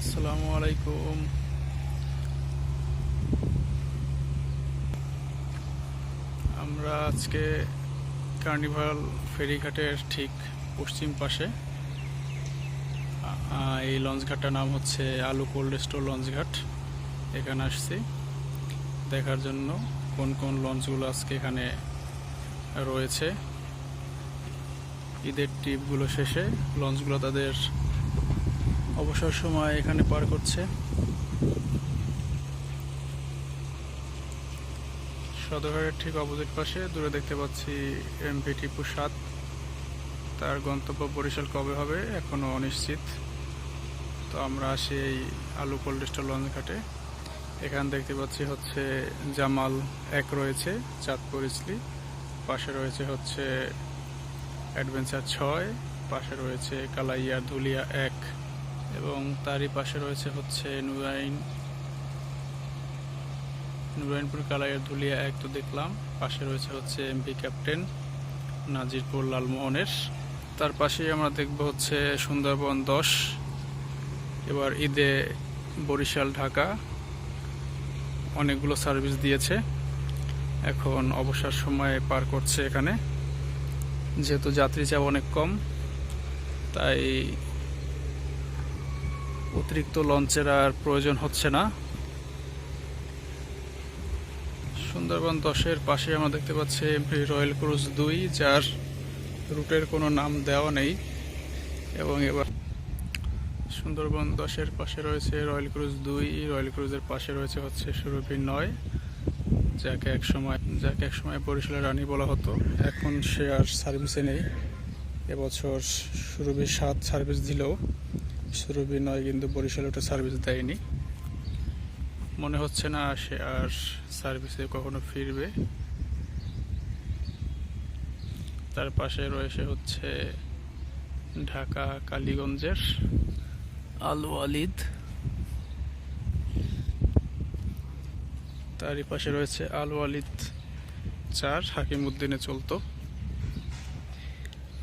আসসালামু আলাইকুম। আমরা আজকে কার্নিভাল ফেরিঘাটের ঠিক পশ্চিম পাশে। এই লঞ্চ ঘাটটার নাম হচ্ছে আলু কোল্ড স্টোর লঞ্চ ঘাট এখানে আসছি। দেখার জন্য কোন কোন লঞ্চগুলো আজকে এখানে রয়েছে। ঈদের ট্রিপগুলো শেষে লঞ্চগুলো তাদের অবসর সময় এখানে পার করছে। সদরঘাটের ঠিক অপোজিট পাশে দূরে দেখতে পাচ্ছি এমভি টিপু সাত। তার গন্তব্য বরিশাল কবে হবে এখনও অনিশ্চিত। তো আমরা আসি এই আলু কোল্ড স্টোর লঞ্চ ঘাটে। এখানে দেখতে পাচ্ছি হচ্ছে জামাল এক রয়েছে, চাঁদপুর ইসলি পাশে রয়েছে হচ্ছে অ্যাডভেঞ্চার ছয়, পাশে রয়েছে কালাইয়া ধুলিয়া এক। এবং তারই পাশে রয়েছে হচ্ছে নুরাইন। নুরাইনপুর, কালাইয়ার ধুলিয়া এক তো দেখলাম। পাশে রয়েছে হচ্ছে এমপি ক্যাপ্টেন নাজিরপুর লালমোহনের। তার পাশেই আমরা দেখব হচ্ছে সুন্দরবন দশ। এবার ঈদে বরিশাল, ঢাকা অনেকগুলো সার্ভিস দিয়েছে। এখন অবসর সময় পার করছে এখানে। যেহেতু যাত্রী চাপ অনেক কম, তাই অতিরিক্ত লঞ্চের আর প্রয়োজন হচ্ছে না। সুন্দরবন দশের পাশে আমরা দেখতে পাচ্ছি এমপি রয়্যাল ক্রুজ দুই, যার রুটের কোনো নাম দেওয়া নেই। এবং এবার সুন্দরবন দশের পাশে রয়েছে রয়্যাল ক্রুজ দুই রয়্যাল ক্রুজের পাশে রয়েছে হচ্ছে সুরভি নয়, যাকে এক সময় যাকে এক সময় বরিশালের রানী বলা হতো। এখন সে আর সার্ভিসে নেই। এবছর সুরভি সাত সার্ভিস দিলেও সুরভি নয় কিন্তু বরিশালে ওটা সার্ভিস দেয়নি। মনে হচ্ছে না সে আর সার্ভিসে কখনো ফিরবে। তার পাশে রয়েছে হচ্ছে ঢাকা, কালীগঞ্জের আলু আলিদ। তারই পাশে রয়েছে আলু আলিদ চার হাকিম উদ্দিনে চলতো।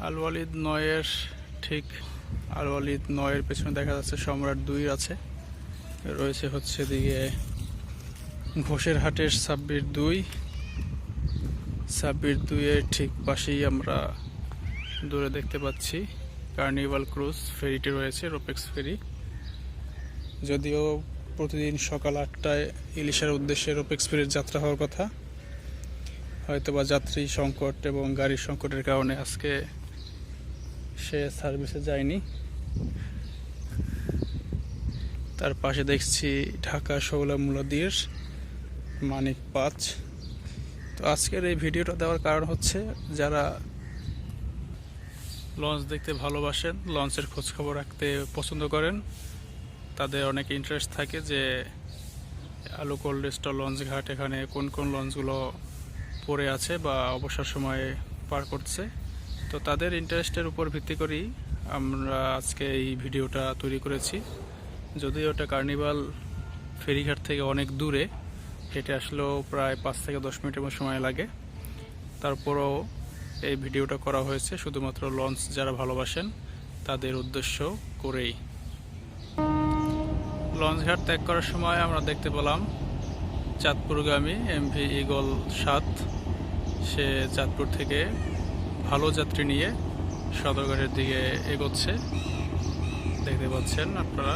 আলু আলিদ নয়ের ঠিক আলু আলিদ নয়ের পেছনে দেখা যাচ্ছে সম্রাট দুই আছে। রয়েছে হচ্ছে দিকে ঘোষের হাটের সাব্বির দুই। সাব্বির দুইয়ের ঠিক পাশেই আমরা দূরে দেখতে পাচ্ছি কার্নিভাল ক্রুজ ফেরিটি রয়েছে, রোপেক্স ফেরি। যদিও প্রতিদিন সকাল আটটায় ইলিশার উদ্দেশ্যে রোপেক্স ফেরির যাত্রা হওয়ার কথা, হয়তোবা যাত্রী সংকট এবং গাড়ির সংকটের কারণে আজকে সে সার্ভিসে যায়নি তার পাশে দেখছি ঢাকা শৌলা মুলাদির মানিক পাঁচ। তো আজকের এই ভিডিওটা দেওয়ার কারণ হচ্ছে যারা লঞ্চ দেখতে ভালোবাসেন, লঞ্চের খোঁজখবর রাখতে পছন্দ করেন, তাদের অনেক ইন্টারেস্ট থাকে যে আলু কোল্ড স্টোর লঞ্চ ঘাট এখানে কোন কোন লঞ্চগুলো পড়ে আছে বা অবসর সময়ে পার করছে। তো তাদের ইন্টারেস্টের উপর ভিত্তি করেই আমরা আজকে এই ভিডিওটা তৈরি করেছি। যদিও ওটা কার্নিভাল ফেরিঘাট থেকে অনেক দূরে, হেঁটে আসলেও প্রায় পাঁচ থেকে দশ মিনিটের মতো সময় লাগে। তারপরও এই ভিডিওটা করা হয়েছে শুধুমাত্র লঞ্চ যারা ভালোবাসেন তাদের উদ্দেশ্য করেই। লঞ্চ ঘাট ত্যাগ করার সময় আমরা দেখতে পেলাম চাঁদপুরগামী এমভি ইগল সাত। সে চাঁদপুর থেকে ভালো যাত্রী নিয়ে সদরঘাটের দিকে এগোচ্ছে। দেখতে পাচ্ছেন আপনারা,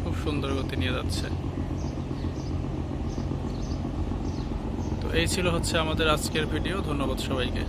খুব সুন্দর গতি নিয়ে যাচ্ছে। তো এই ছিল হচ্ছে আমাদের আজকের ভিডিও। ধন্যবাদ সবাইকে।